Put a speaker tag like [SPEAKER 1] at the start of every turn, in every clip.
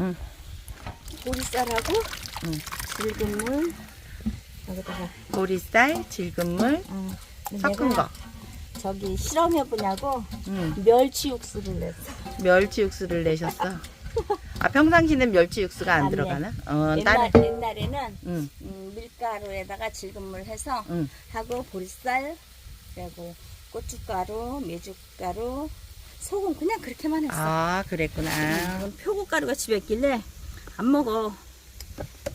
[SPEAKER 1] 응.
[SPEAKER 2] 보리쌀하고
[SPEAKER 1] 응.
[SPEAKER 2] 질긴 물 여기다가
[SPEAKER 1] 보리쌀, 질근물,
[SPEAKER 2] 어,
[SPEAKER 1] 섞은
[SPEAKER 2] 내가
[SPEAKER 1] 거.
[SPEAKER 2] 저기 실험해보냐고
[SPEAKER 1] 응.
[SPEAKER 2] 멸치 육수를 냈어.
[SPEAKER 1] 멸치 육수를 내셨어. 아 평상시는 멸치 육수가
[SPEAKER 2] 안안 내.
[SPEAKER 1] 들어가나? 어,
[SPEAKER 2] 옛날,
[SPEAKER 1] 다른.
[SPEAKER 2] 옛날에는
[SPEAKER 1] 응.
[SPEAKER 2] 음, 밀가루에다가 질긴 물 해서
[SPEAKER 1] 응.
[SPEAKER 2] 하고 보리쌀 그리고 고춧가루, 메주가루, 소금 그냥 그렇게만 했어.
[SPEAKER 1] 아 그랬구나.
[SPEAKER 2] 이건 표고가루가 집에 있길래 안 먹어.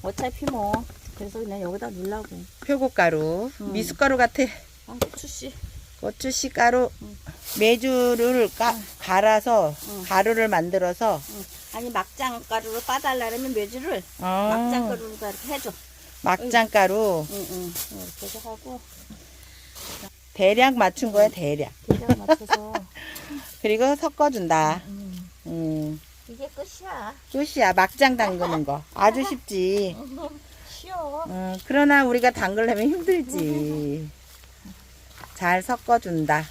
[SPEAKER 2] 어차피 뭐 그래서 그냥 여기다 넣으려고.
[SPEAKER 1] 표고가루,
[SPEAKER 2] 응.
[SPEAKER 1] 미숫가루 같아.
[SPEAKER 2] 아, 추씨.
[SPEAKER 1] 고추씨 가루,
[SPEAKER 2] 응.
[SPEAKER 1] 메주를 까, 갈아서
[SPEAKER 2] 응.
[SPEAKER 1] 가루를 만들어서
[SPEAKER 2] 응. 아니 막장 가루로 빠달라면 메주를
[SPEAKER 1] 어,
[SPEAKER 2] 막장 가루로 이렇게 해줘.
[SPEAKER 1] 막장 가루
[SPEAKER 2] 응응. 이렇게 해서 하고
[SPEAKER 1] 대략 맞춘 거야 대략.
[SPEAKER 2] 대략 맞춰서.
[SPEAKER 1] 그리고 섞어준다.
[SPEAKER 2] 음,
[SPEAKER 1] 음,
[SPEAKER 2] 이게 끝이야.
[SPEAKER 1] 끝이야 막장 담그는 거 아주 쉽지.
[SPEAKER 2] 쉬워.
[SPEAKER 1] 음, 그러나 우리가 담그려면 힘들지. 잘 섞어준다.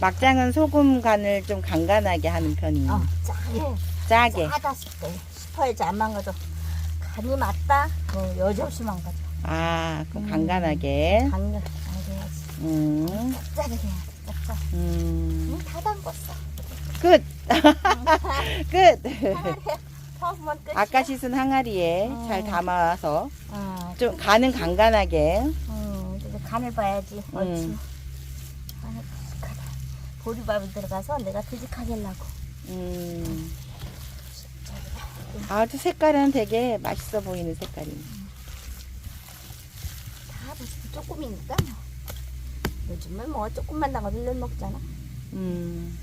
[SPEAKER 1] 막장은 소금 간을 좀 간간하게 하는 편이에요.
[SPEAKER 2] 어, 짜게.
[SPEAKER 1] 짜게.
[SPEAKER 2] 짜다 싶대. 싶어야지 안 망가져. 간이 맞다. 어, 여지없이 망가져.
[SPEAKER 1] 아, 그럼
[SPEAKER 2] 음.
[SPEAKER 1] 간간하게.
[SPEAKER 2] 간을 안 해야지.
[SPEAKER 1] 음,
[SPEAKER 2] 짜게 해야 돼. 짭짜.
[SPEAKER 1] 음.
[SPEAKER 2] 응, 다 담궜어.
[SPEAKER 1] 끝! 끝! 아까 씻은 항아리에
[SPEAKER 2] 어.
[SPEAKER 1] 잘 담아서
[SPEAKER 2] 어,
[SPEAKER 1] 좀 간은 간간하게
[SPEAKER 2] 음, 이제 간을 봐야지. 옳지.
[SPEAKER 1] 음.
[SPEAKER 2] 보리밥이 들어가서 내가 드직하게 하려고.
[SPEAKER 1] 음, 아주 색깔은 되게 맛있어 보이는 색깔이네.
[SPEAKER 2] 다 무슨 조금이니까 뭐. 요즘은 뭐 조금만 담아도 늘 먹잖아.
[SPEAKER 1] 음.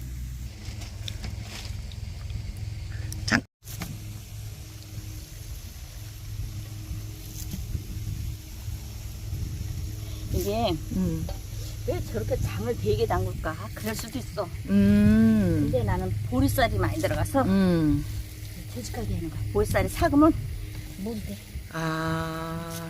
[SPEAKER 1] 장,
[SPEAKER 2] 이게
[SPEAKER 1] 음,
[SPEAKER 2] 왜 저렇게 장을 되게 담글까? 그럴 수도 있어.
[SPEAKER 1] 음,
[SPEAKER 2] 근데 나는 보리쌀이 많이 들어가서
[SPEAKER 1] 음.
[SPEAKER 2] 되직하게 하는 거야. 보리쌀이 사그면 뭔데?
[SPEAKER 1] 아.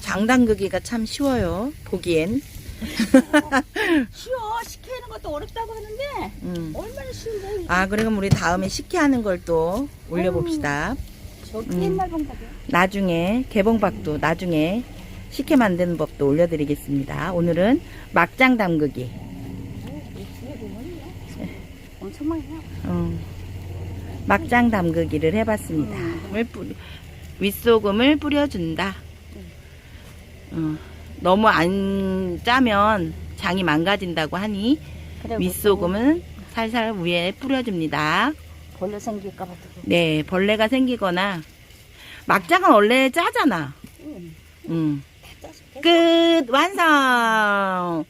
[SPEAKER 1] 장 담그기가 참 쉬워요, 보기엔.
[SPEAKER 2] 쉬워. 식혀하는 것도 어렵다고 하는데
[SPEAKER 1] 음.
[SPEAKER 2] 얼마나 쉬운데?
[SPEAKER 1] 아, 그럼 우리 다음에 식혜 하는 걸 또 올려봅시다.
[SPEAKER 2] 저렇게
[SPEAKER 1] 음.
[SPEAKER 2] 옛날 방법이야.
[SPEAKER 1] 나중에 개봉박도 나중에 식혜 만드는 법도 올려드리겠습니다. 오늘은 막장 담그기.
[SPEAKER 2] 엄청 많이 나.
[SPEAKER 1] 어, 막장 담그기를 해봤습니다.
[SPEAKER 2] 음.
[SPEAKER 1] 뿌리- 윗소금을 뿌려준다. 어, 너무 안 짜면 장이 망가진다고 하니 윗소금은 살살 위에 뿌려줍니다.
[SPEAKER 2] 벌레 생길까봐 또.
[SPEAKER 1] 네, 벌레가 생기거나 막장은 원래 짜잖아.
[SPEAKER 2] 응.
[SPEAKER 1] 음. 끝 완성.